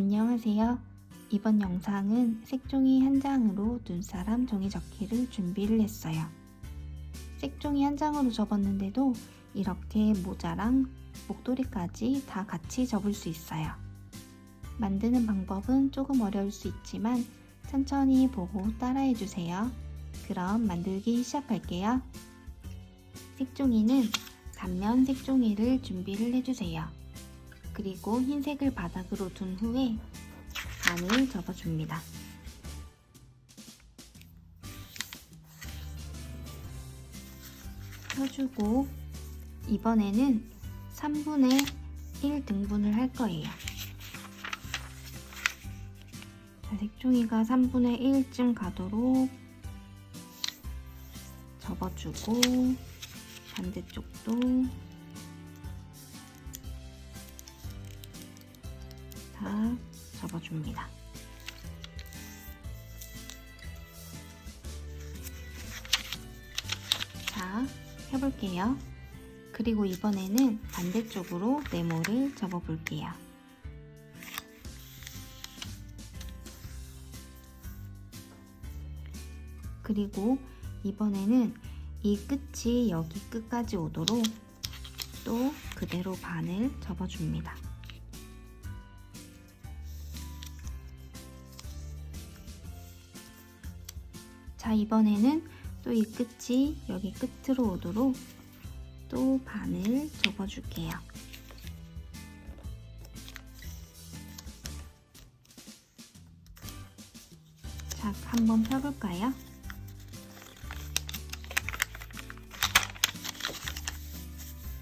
안녕하세요. 이번 영상은 색종이 한 장으로 눈사람 종이접기를 준비를 했어요. 색종이 한 장으로 접었는데도 이렇게 모자랑 목도리까지 다 같이 접을 수 있어요. 만드는 방법은 조금 어려울 수 있지만 천천히 보고 따라해 주세요. 그럼 만들기 시작할게요. 색종이는 단면 색종이를 준비를 해주세요. 그리고 흰색을 바닥으로 둔 후에 반을 접어줍니다. 펴주고 이번에는 3분의 1 등분을 할 거예요. 자, 색종이가 3분의 1쯤 가도록 접어주고 반대쪽도 다 접어줍니다. 자, 해볼게요. 그리고 이번에는 반대쪽으로 네모를 접어볼게요. 그리고 이번에는 이 끝이 여기 끝까지 오도록 또 그대로 반을 접어줍니다. 자, 이번에는 또 이 끝이 여기 끝으로 오도록 또 반을 접어줄게요. 자, 한번 펴볼까요?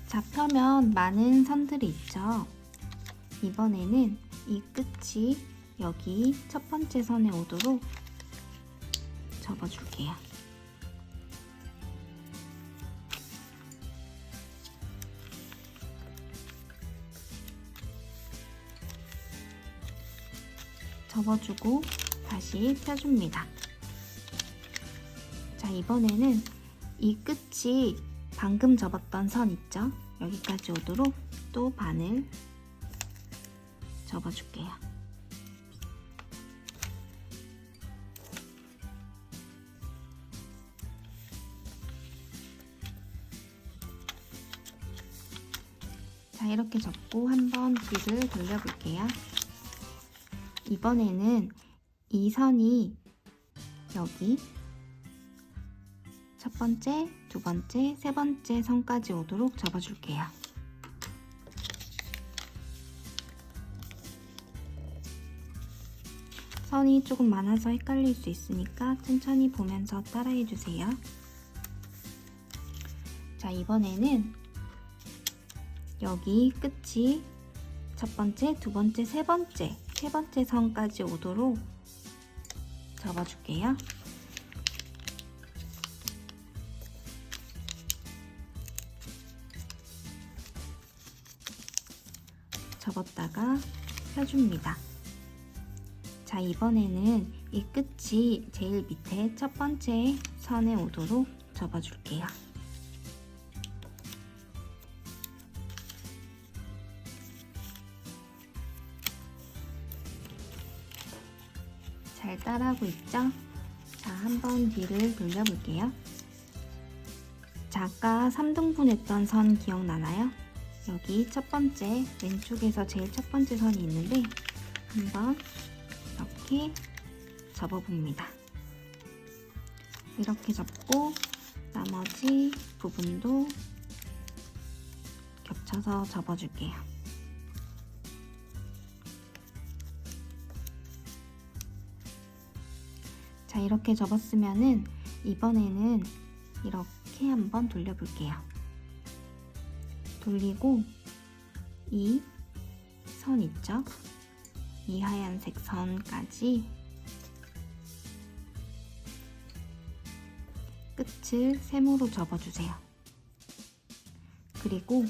자, 펴면 많은 선들이 있죠. 이번에는 이 끝이 여기 첫 번째 선에 오도록 접어줄게요. 접어주고 다시 펴줍니다. 자, 이번에는 이 끝이 방금 접었던 선 있죠? 여기까지 오도록 또 반을 접어줄게요. 자, 이렇게 접고 한번 뒤를 돌려볼게요. 이번에는 이 선이 여기 첫 번째, 두 번째, 세 번째 선까지 오도록 접어줄게요. 선이 조금 많아서 헷갈릴 수 있으니까 천천히 보면서 따라해 주세요. 자, 이번에는 여기 끝이 첫 번째, 두 번째, 세 번째, 세 번째 선까지 오도록 접어줄게요. 접었다가 펴줍니다. 자, 이번에는 이 끝이 제일 밑에 첫 번째 선에 오도록 접어줄게요. 잘 따라하고 있죠? 자, 한번 뒤를 돌려볼게요. 자, 아까 3등분 했던 선 기억나나요? 여기 첫 번째 왼쪽에서 제일 첫 번째 선이 있는데 한번 이렇게 접어봅니다. 이렇게 접고 나머지 부분도 겹쳐서 접어줄게요. 자, 이렇게 접었으면은 이번에는 이렇게 한번 돌려볼게요. 돌리고 이 선 있죠? 이 하얀색 선까지 끝을 세모로 접어주세요. 그리고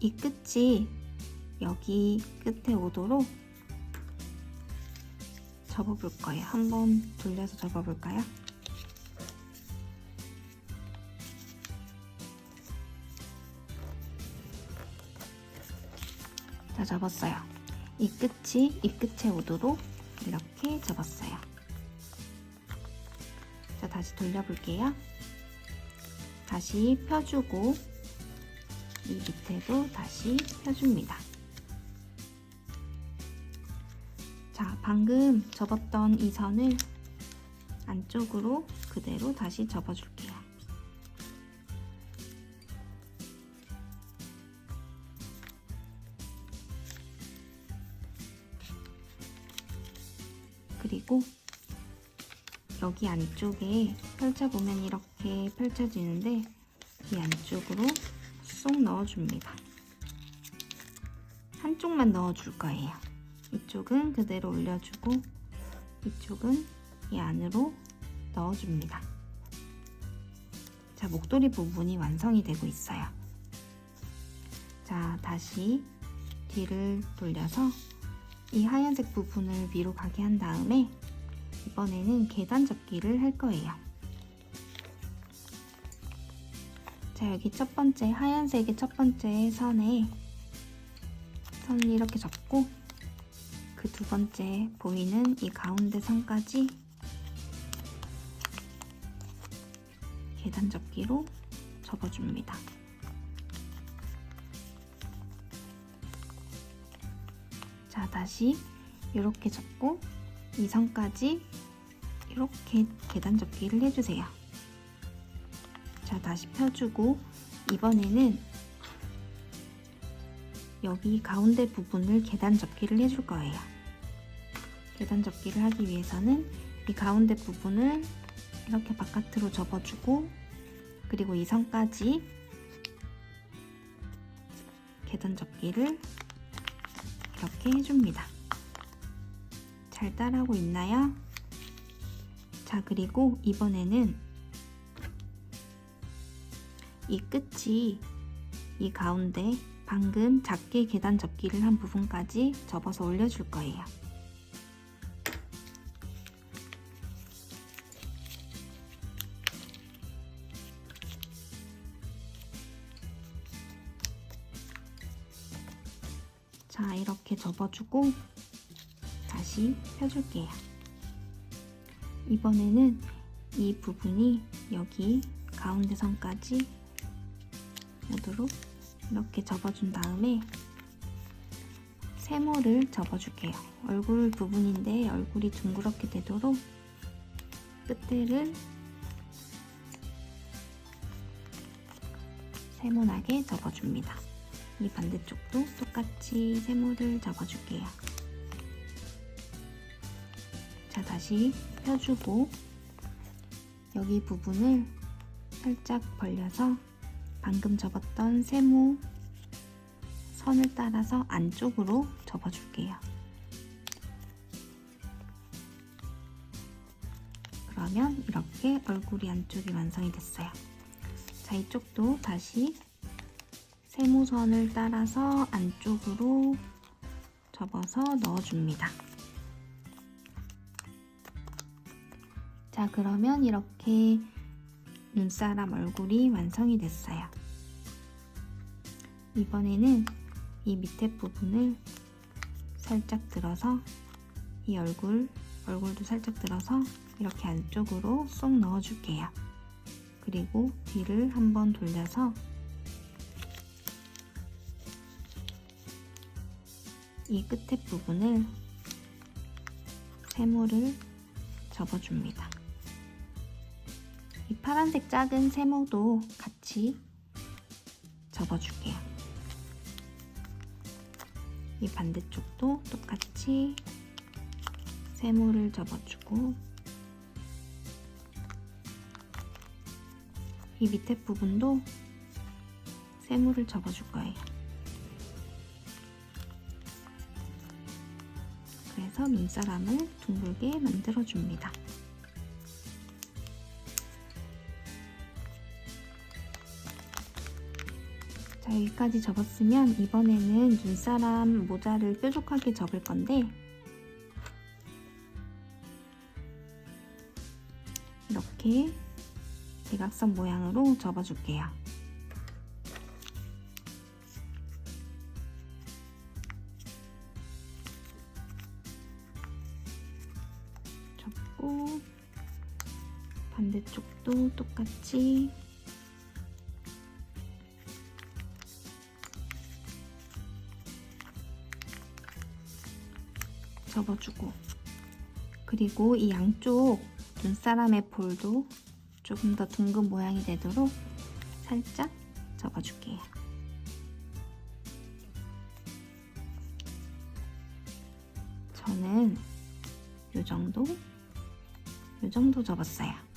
이 끝이 여기 끝에 오도록 접어볼 거예요. 한번 돌려서 접어볼까요? 자, 자, 접었어요. 이 끝이 이 끝에 오도록 이렇게 접었어요. 자, 다시 돌려볼게요. 다시 펴주고 이 밑에도 다시 펴줍니다. 방금 접었던 이 선을 안쪽으로 그대로 다시 접어줄게요. 그리고 여기 안쪽에 펼쳐보면 이렇게 펼쳐지는데 이 안쪽으로 쏙 넣어줍니다. 한쪽만 넣어줄 거예요. 이쪽은 그대로 올려주고 이쪽은 이 안으로 넣어줍니다. 자, 목도리 부분이 완성이 되고 있어요. 자, 다시 뒤를 돌려서 이 하얀색 부분을 위로 가게 한 다음에 이번에는 계단 접기를 할 거예요. 자, 여기 첫 번째 하얀색의 첫 번째 선에 선을 이렇게 접고 그 두 번째 보이는 이 가운데 선까지 계단 접기로 접어줍니다. 자, 다시 이렇게 접고 이 선까지 이렇게 계단 접기를 해주세요. 자, 다시 펴주고 이번에는 여기 가운데 부분을 계단 접기를 해줄 거예요. 계단 접기를 하기 위해서는 이 가운데 부분을 이렇게 바깥으로 접어주고 그리고 이 선까지 계단 접기를 이렇게 해줍니다. 잘 따라하고 있나요? 자, 그리고 이번에는 이 끝이 이 가운데 방금 작게 계단 접기를 한 부분까지 접어서 올려줄 거예요. 자, 이렇게 접어주고 다시 펴줄게요. 이번에는 이 부분이 여기 가운데 선까지 오도록 이렇게 접어준 다음에 세모를 접어줄게요. 얼굴 부분인데 얼굴이 둥그렇게 되도록 끝에를 세모나게 접어줍니다. 이 반대쪽도 똑같이 세모를 접어줄게요. 자, 다시 펴주고 여기 부분을 살짝 벌려서 방금 접었던 세모 선을 따라서 안쪽으로 접어줄게요. 그러면 이렇게 얼굴이 안쪽이 완성이 됐어요. 자, 이쪽도 다시 세모선을 따라서 안쪽으로 접어서 넣어줍니다. 자, 그러면 이렇게 눈사람 얼굴이 완성이 됐어요. 이번에는 이 밑에 부분을 살짝 들어서 이 얼굴, 얼굴도 살짝 들어서 이렇게 안쪽으로 쏙 넣어줄게요. 그리고 뒤를 한번 돌려서 이 끝에 부분을 세모를 접어줍니다. 이 파란색 작은 세모도 같이 접어줄게요. 이 반대쪽도 똑같이 세모를 접어주고 이 밑에 부분도 세모를 접어줄 거예요. 그래서 눈사람을 둥글게 만들어줍니다. 자, 여기까지 접었으면 이번에는 눈사람 모자를 뾰족하게 접을 건데 이렇게 대각선 모양으로 접어줄게요. 반대쪽도 똑같이 접어주고 그리고 이 양쪽 눈사람의 볼도 조금 더 둥근 모양이 되도록 살짝 접어줄게요. 저는 요 정도, 요 정도 접었어요.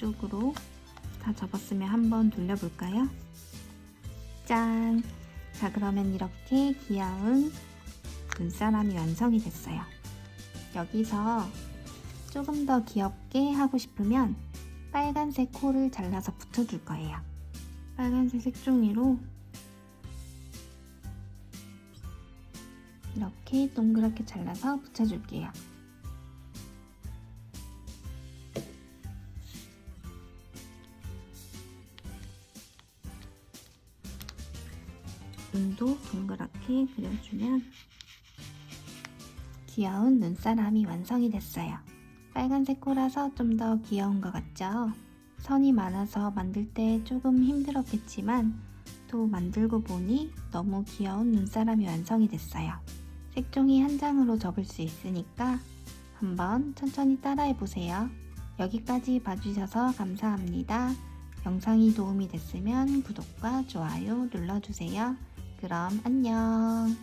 이렇게 안쪽으로 다 접었으면 한번 돌려볼까요? 짠! 자, 그러면 이렇게 귀여운 눈사람이 완성이 됐어요. 여기서 조금 더 귀엽게 하고 싶으면 빨간색 코를 잘라서 붙여줄 거예요. 빨간색 색종이로 이렇게 동그랗게 잘라서 붙여줄게요. 눈도 동그랗게 그려주면 귀여운 눈사람이 완성이 됐어요. 빨간색 코라서 좀 더 귀여운 것 같죠? 선이 많아서 만들 때 조금 힘들었겠지만 또 만들고 보니 너무 귀여운 눈사람이 완성이 됐어요. 색종이 한 장으로 접을 수 있으니까 한번 천천히 따라해 보세요. 여기까지 봐주셔서 감사합니다. 영상이 도움이 됐으면 구독과 좋아요 눌러주세요. 그럼 안녕.